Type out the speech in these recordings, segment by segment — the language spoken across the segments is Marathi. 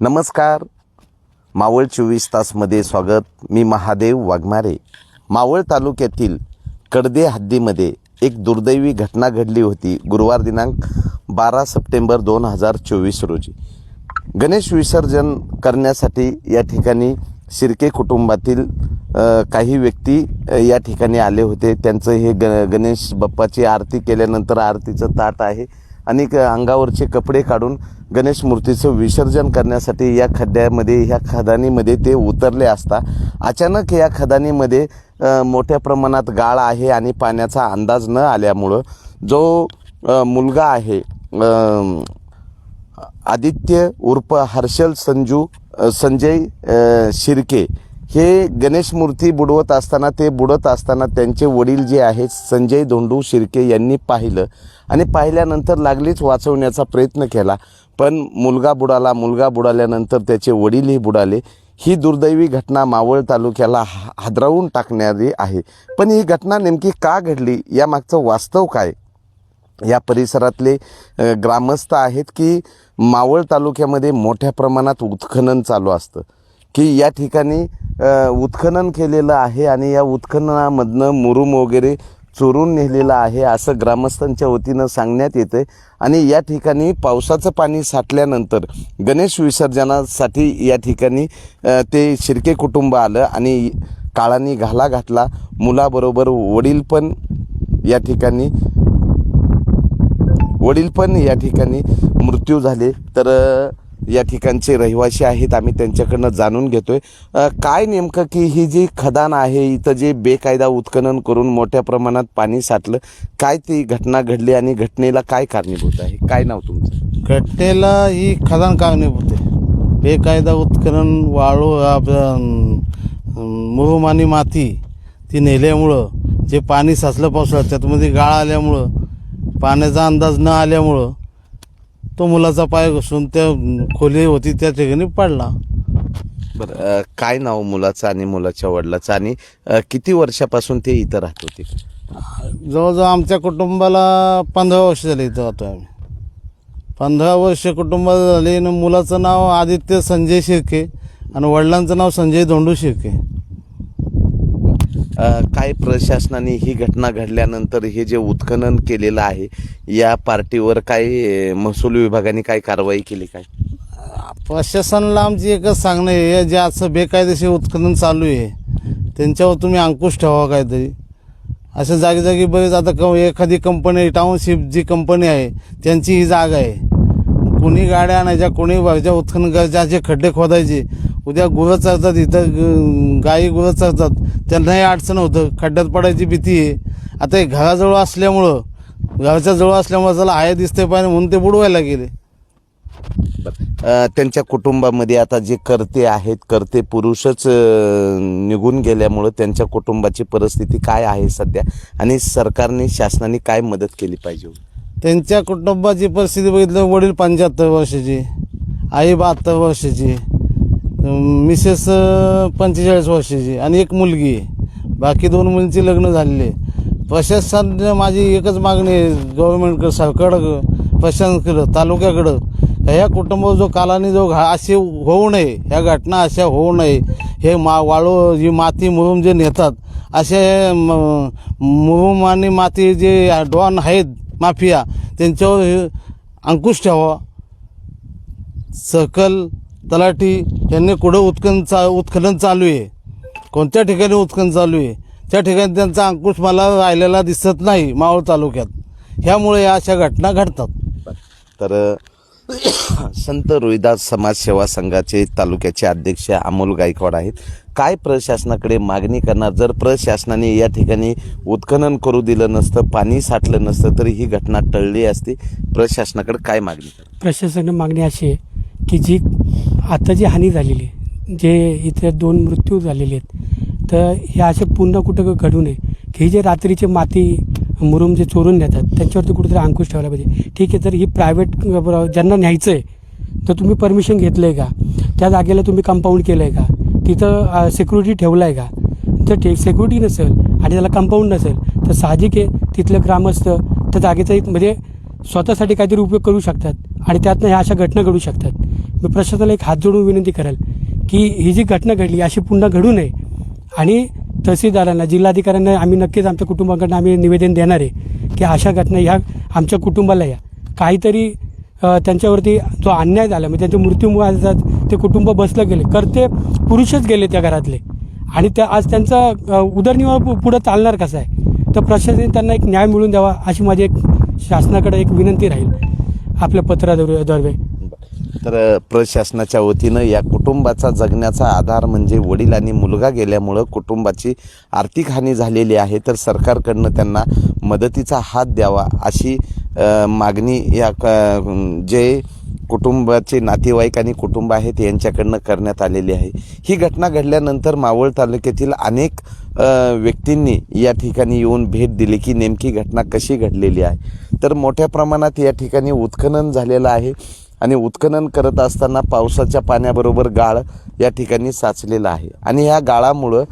नमस्कार. मावळ चोवीस तासमध्ये स्वागत. मी महादेव वाघमारे. मावळ तालुक्यातील कडदे हद्दीमध्ये एक दुर्दैवी घटना घडली होती गुरुवार दिनांक बारा सप्टेंबर दोन हजार चोवीस रोजी. गणेश विसर्जन करण्यासाठी या ठिकाणी शिर्के कुटुंबातील काही व्यक्ती या ठिकाणी आले होते. त्यांचं हे ग गणेश बाप्पाची आरती केल्यानंतर आरतीचं ताट आहे. आणि अंगावरचे कपडे काढून गणेश मूर्तीचं विसर्जन करण्यासाठी या खड्ड्यामध्ये ह्या खदानीमध्ये ते उतरले असता अचानक या खदानीमध्ये मोठ्या प्रमाणात गाळ आहे आणि पाण्याचा अंदाज न आल्यामुळं जो मुलगा आहे आदित्य उर्फ हर्षल संजू संजय शिरके शिर्के हे गणेश मूर्ती बुडवत असताना ते बुडत असताना त्यांचे वडील जे आहेत संजय धोंडू शिर्के यांनी पाहिलं. आणि पाहिल्यानंतर लागलीच वाचवण्याचा प्रयत्न केला. पण मुलगा बुडाला मुलगा बुडाल्यानंतर त्याचे वडीलही बुडाले. ही दुर्दैवी घटना मावळ तालुक्याला हा- हादरवून टाकणारी आहे. पण ही घटना नेमकी का घडली? यामागचं वास्तव काय? या परिसरातले ग्रामस्थ आहेत की मावळ तालुक्यामध्ये मोठ्या प्रमाणात उत्खनन चालू असतं. की या ठिकाणी उत्खनन केलेलं आहे आणि या उत्खननामधनं मुरुम वगैरे चोरून नेलेलं आहे असं ग्रामस्थांच्या वतीनं सांगण्यात येतं आणि या ठिकाणी पावसाचं पाणी साठल्यानंतर गणेश विसर्जनासाठी या ठिकाणी ते शिर्के कुटुंब आलं आणि काळांनी घाला घातला. मुलाबरोबर वडील पण या ठिकाणी वडील पण या ठिकाणी मृत्यू झाले. तर या ठिकाणचे रहिवासी आहेत आम्ही त्यांच्याकडनं जाणून घेतोय. आहे काय नेमकं की ही जी खदान आहे इथं जे बेकायदा उत्खनन करून मोठ्या प्रमाणात पाणी साठलं काय ती घटना घडली आणि घटनेला काय कारणीभूत आहे? काय नाव तुमचं? घटनेला ही खदान कारणीभूत आहे. बेकायदा उत्खनन वाळू आपलं, मुरुम आणि माती ती नेल्यामुळं जे पाणी साचलं पावसाळ्यात त्यातमध्ये गाळ आल्यामुळं पाण्याचा अंदाज न आल्यामुळं तो मुलाचा पाय घुसून त्या खोली होती त्या ठिकाणी पडला. बरं काय नाव मुलाचं आणि मुलाच्या वडिलाचं? आणि अ, किती वर्षापासून ते इथं राहत होते? जवळजवळ आमच्या कुटुंबाला पंधरा वर्ष झाले इथं राहतो आम्ही. पंधरा वर्ष कुटुंबात झाले आणि मुलाचं नाव आदित्य संजय शिर्के आणि वडिलांचं नाव संजय धोंडू शिर्के. काय प्रशासनाने ही घटना घडल्यानंतर हे जे उत्खनन केलेलं आहे या पार्टीवर काय महसूल विभागाने काय कारवाई केली काय? प्रशासनाला आमची एकच सांगणं आहे हे जे असं बेकायदेशीर उत्खनन चालू आहे त्यांच्यावर तुम्ही अंकुश ठेवा काहीतरी. अशा जागी जागी बरेच आता क एखादी कंपनी टाउनशिप जी कंपनी आहे त्यांची ही जागा आहे. कोणी गाड्या आणायच्या कोणी ज्या उत्खनन करायच्या जे खड्डे खोदायचे उद्या गुरं चरतात इथं गायी गुरं चरतात. त्यांनाही अडचण होतं. खड्ड्यात पडायची भीती आहे. आता हे घराजवळ असल्यामुळं घराच्या जवळ असल्यामुळं त्याला आहे दिसते पाहिजे म्हणून ते बुडवायला गेले. त्यांच्या कुटुंबामध्ये आता जे करते आहेत करते पुरुषच निघून गेल्यामुळं त्यांच्या कुटुंबाची परिस्थिती काय आहे सध्या? आणि सरकारने शासनाने काय मदत केली पाहिजे? त्यांच्या कुटुंबाची परिस्थिती बघितलं वडील पंच्याहत्तर वर्षाची आई बहात्तर वर्षाची मिसेस पंचेचाळीस वर्षाची आणि एक मुलगी. आहे बाकी दोन मुलींची लग्न झालेले. प्रशासन माझी एकच मागणी आहे गव्हर्नमेंटकडं सरकारकडं प्रशासनाकडं तालुक्याकडं. ह्या कुटुंबावर जो कालाने जो घा असे होऊ नये ह्या घटना अशा होऊ नये. हे मा वाळू जी माती मुरुम जे नेतात असे मुरुम आणि माती जे डॉन आहेत माफिया त्यांच्यावर हे अंकुश ठेवा. सकल तलाठी यांनी कुठं उत्खनन चा उत्खनन चालू आहे? कोणत्या ठिकाणी उत्खनन चालू आहे? त्या ठिकाणी त्यांचा अंकुश मला राहिलेला दिसत नाही मावळ तालुक्यात. ह्यामुळे या अशा घटना घडतात. तर संत रोहिदास समाज सेवा संघाचे तालुक्याचे अध्यक्ष अमोल गायकवाड आहेत. काय प्रशासनाकडे मागणी करणार? जर प्रशासनाने या ठिकाणी उत्खनन करू दिलं नसतं पाणी साठलं नसतं तर ही घटना टळली असती. प्रशासनाकडे काय मागणी प्रशासनानं मागणी अशी आहे की जी आता जी हानी झालेली आहे जे इथे दोन मृत्यू झालेले आहेत तर हे असे पुन्हा कुठं घडू नये. की जे रात्रीचे माती मुरुम जे चोरून नेतात त्यांच्यावरती कुठेतरी अंकुश ठेवला पाहिजे. ठीक आहे तर ही प्रायव्हेट ज्यांना न्यायचं आहे तर तुम्ही परमिशन घेतलं आहे का? त्या जागेला तुम्ही कंपाऊंड केलं आहे का? तिथं सिक्युरिटी ठेवलं आहे का? जर ठीक सिक्युरिटी नसेल आणि त्याला कंपाऊंड नसेल तर साहजिक आहे तिथलं ग्रामस्थ त्या जागेचा एक म्हणजे स्वतःसाठी काहीतरी उपयोग करू शकतात आणि त्यातनं ह्या अशा घटना घडू शकतात. मी प्रशासनाला एक हात जोडून विनंती करेल की ही जी घटना घडली अशी पुन्हा घडू नये. आणि तहसीलदारांना जिल्हाधिकाऱ्यांना आम्ही नक्कीच आमच्या कुटुंबाकडनं आम्ही निवेदन देणार आहे की अशा घटना ह्या आमच्या कुटुंबाला या. काहीतरी त्यांच्यावरती जो अन्याय झाला म्हणजे त्यांच्या मृत्यूमुळे ते कुटुंब बसलं गेले करते पुरुषच गेले त्या घरातले. आणि त्या आज त्यांचा उदरनिर्वाह पु- पुढं चालणार कसा आहे? तर प्रशासनाने त्यांना एक न्याय मिळून द्यावा अशी माझी एक शासनाकडे एक विनंती राहील. आपल्या पत्राद्वारे द्वारे. तर प्रशासनाच्या वतीनं या कुटुंबाचा जगण्याचा आधार म्हणजे वडील आणि मुलगा गेल्यामुळं कुटुंबाची आर्थिक हानी झालेली आहे. तर सरकारकडनं त्यांना मदतीचा हात द्यावा अशी मागणी या क- जे कुटुंबाचे नातेवाईक आणि कुटुंब आहेत यांच्याकडनं करण्यात आलेली आहे. ही घटना घडल्यानंतर मावळ तालुक्यातील अनेक व्यक्तींनी या ठिकाणी येऊन भेट दिली की नेमकी घटना कशी घडलेली आहे. तर मोठ्या प्रमाणात या ठिकाणी उत्खनन झालेलं आहे. आणि उत्खनन करत असताना पावसाच्या पाण्याबरोबर गाळ या ठिकाणी साचलेला आहे. आणि ह्या गाळामुळं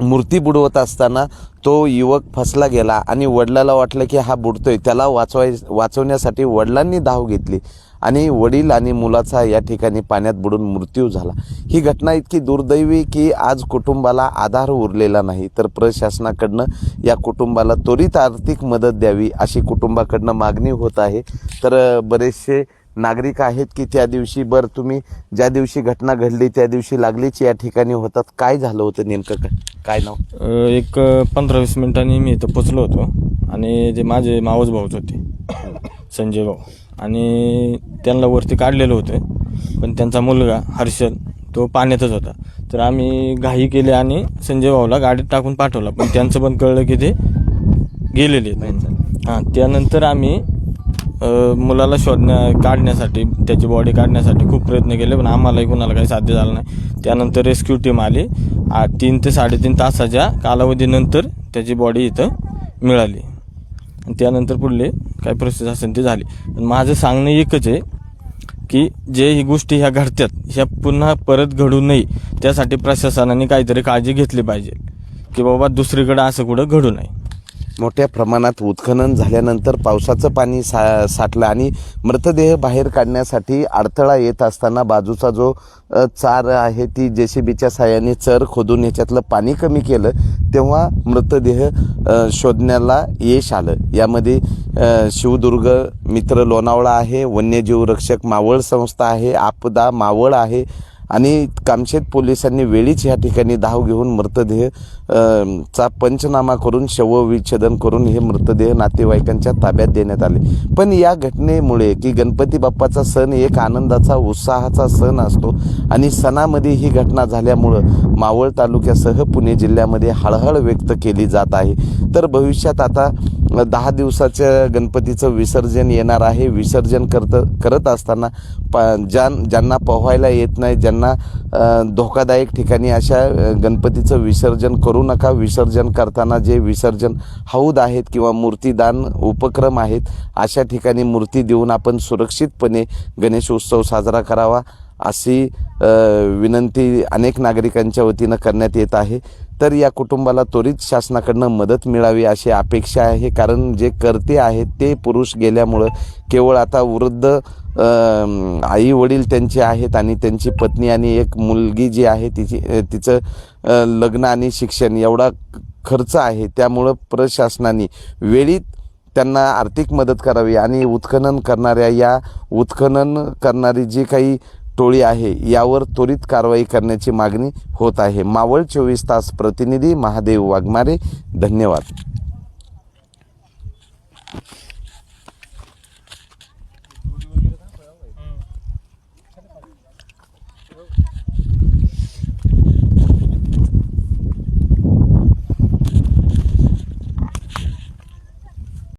मूर्ती बुडवत असताना तो युवक फसला गेला आणि वडिलाला वाटलं की हा बुडतोय. त्याला वाचवाय वाचवण्यासाठी वडिलांनी धाव घेतली आणि वडील आणि मुलाचा या ठिकाणी पाण्यात बुडून मृत्यू झाला. ही घटना इतकी दुर्दैवी की आज कुटुंबाला आधार उरलेला नाही. तर प्रशासनाकडनं या कुटुंबाला त्वरित आर्थिक मदत द्यावी अशी कुटुंबाकडनं मागणी होत आहे. तर बरेचसे नागरिक आहेत की त्या दिवशी बरं तुम्ही ज्या दिवशी घटना घडली त्या दिवशी लागलीच या ठिकाणी होतात? काय झालं होतं नेमकं? काय काय नाव? एक पंधरा वीस मिनिटांनी मी इथं पोचलो होतो आणि जे माझे मावस भाऊच होते संजय भाऊ. आणि त्यांना वरती काढलेलं होतं पण त्यांचा मुलगा हर्षल तो पाण्यातच होता. तर आम्ही घाई केली आणि संजय भाऊला गाडीत टाकून पाठवला. पण त्यांचं पण कळलं की ते गेलेले हां त्यानंतर आम्ही मुलाला शोधण्या काढण्यासाठी त्याची बॉडी काढण्यासाठी खूप प्रयत्न केले पण आम्हालाही कोणाला काही साध्य झालं नाही. त्यानंतर रेस्क्यू टीम आली. आ, तीन ते साडेतीन तासाच्या कालावधीनंतर त्याची बॉडी इथं मिळाली. आणि त्यानंतर पुढले काय प्रोसेस असेल ते झाली. पण माझं सांगणं एकच आहे की जे ही गोष्टी ह्या घडतात ह्या पुन्हा परत घडू नये त्यासाठी प्रशासनाने काहीतरी काळजी घेतली पाहिजे की बाबा दुसरीकडं असं कुठं घडू नये. मोठ्या प्रमाणात उत्खनन झाल्यानंतर पावसाचं पाणी सा साठलं आणि मृतदेह बाहेर काढण्यासाठी अडथळा येत असताना बाजूचा जो चार आहे ती जे सी बीच्या साह्याने चर खोदून ह्याच्यातलं पाणी कमी केलं तेव्हा मृतदेह शोधण्याला यश आलं. यामध्ये शिवदुर्ग मित्र लोणावळा आहे वन्यजीव रक्षक मावळ संस्था आहे आपदा मावळ आहे आणि कामशेत पोलिसांनी वेळीच या ठिकाणी धाव घेऊन मृतदेह चा पंचनामा करून शवविच्छेदन करून हे मृतदेह नातेवाईकांच्या ताब्यात देण्यात आले. पण या घटनेमुळे की गणपती बाप्पाचा सण एक आनंदाचा उत्साहाचा सण असतो आणि सणामध्ये ही घटना झाल्यामुळं मावळ तालुक्यासह पुणे जिल्ह्यामध्ये हळहळ व्यक्त केली जात आहे. तर भविष्यात आता दहा दिवसाच्या गणपतीचं विसर्जन येणार आहे. विसर्जन करत करत असताना पा ज्या ज्यांना पोहायला येत नाही ज्यांना त्यांना धोकादायक ठिकाणी अशा गणपतीचं विसर्जन करू नका. विसर्जन करताना जे विसर्जन हौद आहेत किंवा मूर्तीदान उपक्रम आहेत अशा ठिकाणी मूर्ती देऊन आपण सुरक्षितपणे गणेश उत्सव साजरा करावा अशी विनंती अनेक नागरिकांच्या वतीनं करण्यात येत आहे. तर या कुटुंबाला त्वरित शासनाकडनं मदत मिळावी अशी अपेक्षा आहे. कारण जे करते आहेत ते पुरुष गेल्यामुळं केवळ आता वृद्ध आई वडील त्यांचे आहेत आणि त्यांची पत्नी आणि एक मुलगी जी आहे तिची तिचं लग्न आणि शिक्षण एवढा खर्च आहे. त्यामुळं प्रशासनाने वेळीत त्यांना आर्थिक मदत करावी आणि उत्खनन करणाऱ्या या उत्खनन करणारी जी काही टोळी आहे यावर त्वरित कारवाई करण्याची मागणी होत आहे. मावळ चोवीस तास प्रतिनिधी महादेव वाघमारे धन्यवाद.